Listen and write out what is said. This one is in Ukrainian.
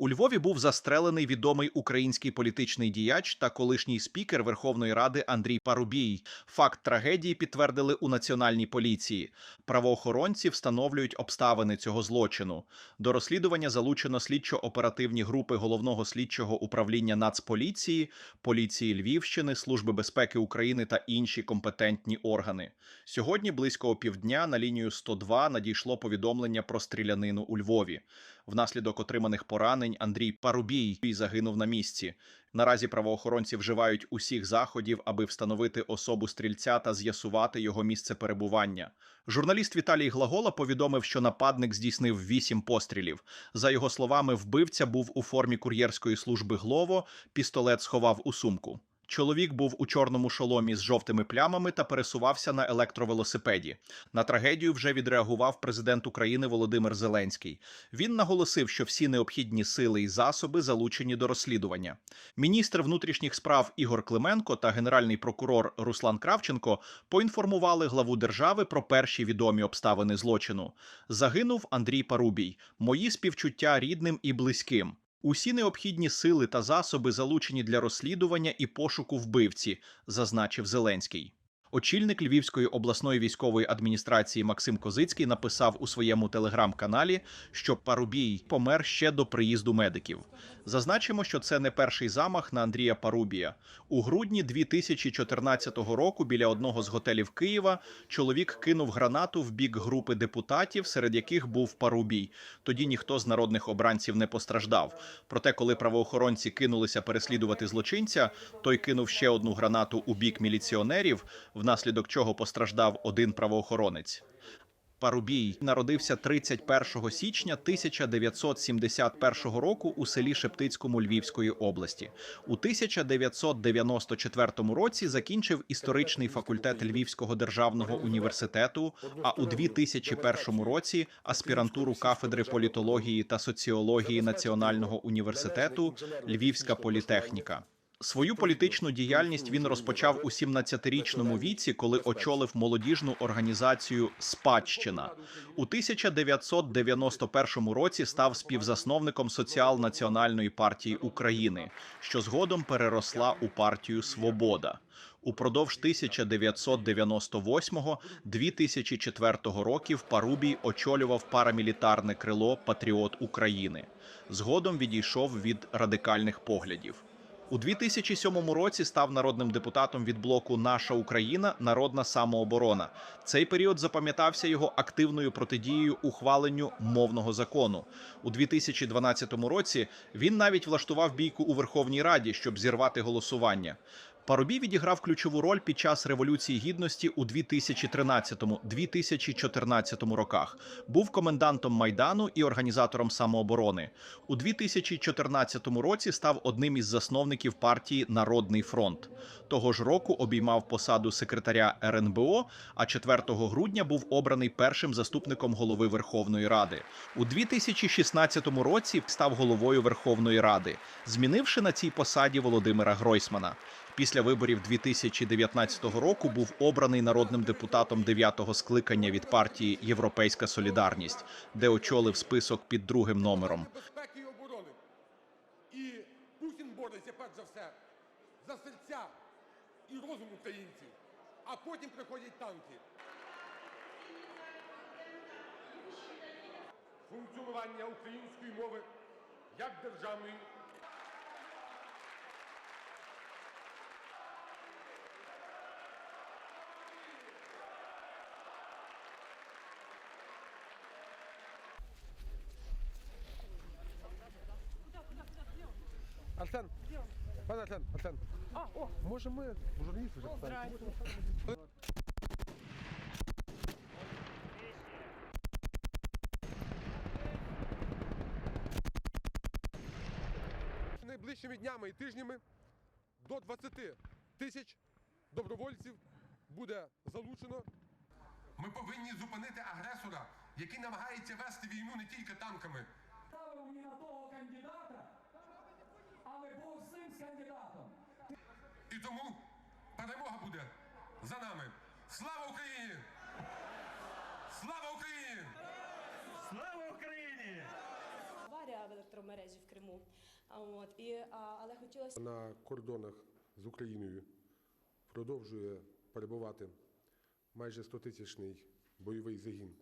У Львові був застрелений відомий український політичний діяч та колишній спікер Верховної Ради Андрій Парубій. Факт трагедії підтвердили у національній поліції. Правоохоронці встановлюють обставини цього злочину. До розслідування залучено слідчо-оперативні групи головного слідчого управління Нацполіції, поліції Львівщини, Служби безпеки України та інші компетентні органи. Сьогодні близько опівдня на лінію 102 надійшло повідомлення про стрілянину у Львові. Внаслідок отриманих поранень Андрій Парубій загинув на місці. Наразі правоохоронці вживають усіх заходів, аби встановити особу стрільця та з'ясувати його місце перебування. Журналіст Віталій Глагола повідомив, що нападник здійснив вісім пострілів. За його словами, вбивця був у формі кур'єрської служби Глово, пістолет сховав у сумку. Чоловік був у чорному шоломі з жовтими плямами та пересувався на електровелосипеді. На трагедію вже відреагував президент України Володимир Зеленський. Він наголосив, що всі необхідні сили і засоби залучені до розслідування. Міністр внутрішніх справ Ігор Клименко та генеральний прокурор Руслан Кравченко поінформували главу держави про перші відомі обставини злочину. Загинув Андрій Парубій. Мої співчуття рідним і близьким. Усі необхідні сили та засоби залучені для розслідування і пошуку вбивці, зазначив Зеленський. Очільник Львівської обласної військової адміністрації Максим Козицький написав у своєму телеграм-каналі, що Парубій помер ще до приїзду медиків. Зазначимо, що це не перший замах на Андрія Парубія. У грудні 2014 року біля одного з готелів Києва чоловік кинув гранату в бік групи депутатів, серед яких був Парубій. Тоді ніхто з народних обранців не постраждав. Проте, коли правоохоронці кинулися переслідувати злочинця, той кинув ще одну гранату у бік міліціонерів, внаслідок чого постраждав один правоохоронець. Парубій народився 31 січня 1971 року у селі Шептицькому Львівської області. У 1994 році закінчив історичний факультет Львівського державного університету. А у 2001 році аспірантуру кафедри політології та соціології Національного університету Львівська політехніка. Свою політичну діяльність він розпочав у 17-річному віці, коли очолив молодіжну організацію Спадщина. У 1991 році став співзасновником Соціал-національної партії України, що згодом переросла у партію Свобода. Упродовж 1998-2004 років Парубій очолював парамілітарне крило Патріот України. Згодом відійшов від радикальних поглядів. У 2007 році став народним депутатом від блоку Наша Україна Народна самооборона. Цей період запам'ятався його активною протидією ухваленню мовного закону. У 2012 році він навіть влаштував бійку у Верховній Раді, щоб зірвати голосування. Парубій відіграв ключову роль під час революції гідності у 2013-2014 роках. Був комендантом майдану і організатором самооборони. У 2014 році став одним із засновників партії Народний фронт. Того ж року обіймав посаду секретаря РНБО. А 4 грудня був обраний першим заступником голови Верховної Ради. У 2016 році став головою Верховної Ради, змінивши на цій посаді Володимира Гройсмана. Після виборів 2019 року був обраний народним депутатом 9-го скликання від партії Європейська Солідарність, де очолив список під другим номером. І Путін бореться перш за все за серця і розум українців, а потім приходять танки. Функціонування української мови як державної Арсен, пане Арсен, Арсен. А, о, може ми журналісти вже питають. Найближчими днями і тижнями до 20 тисяч добровольців буде залучено. Ми повинні зупинити агресора, який намагається вести війну не тільки танками. ставив мені на того кандидата, але Бог з ним з кандидатом. І тому перемога буде за нами. Слава Україні! Слава Україні! Слава Україні! Аварія в електромережі. в Криму. От і а, але хотілося На кордонах з Україною продовжує перебувати майже 100-тисячний бойовий загін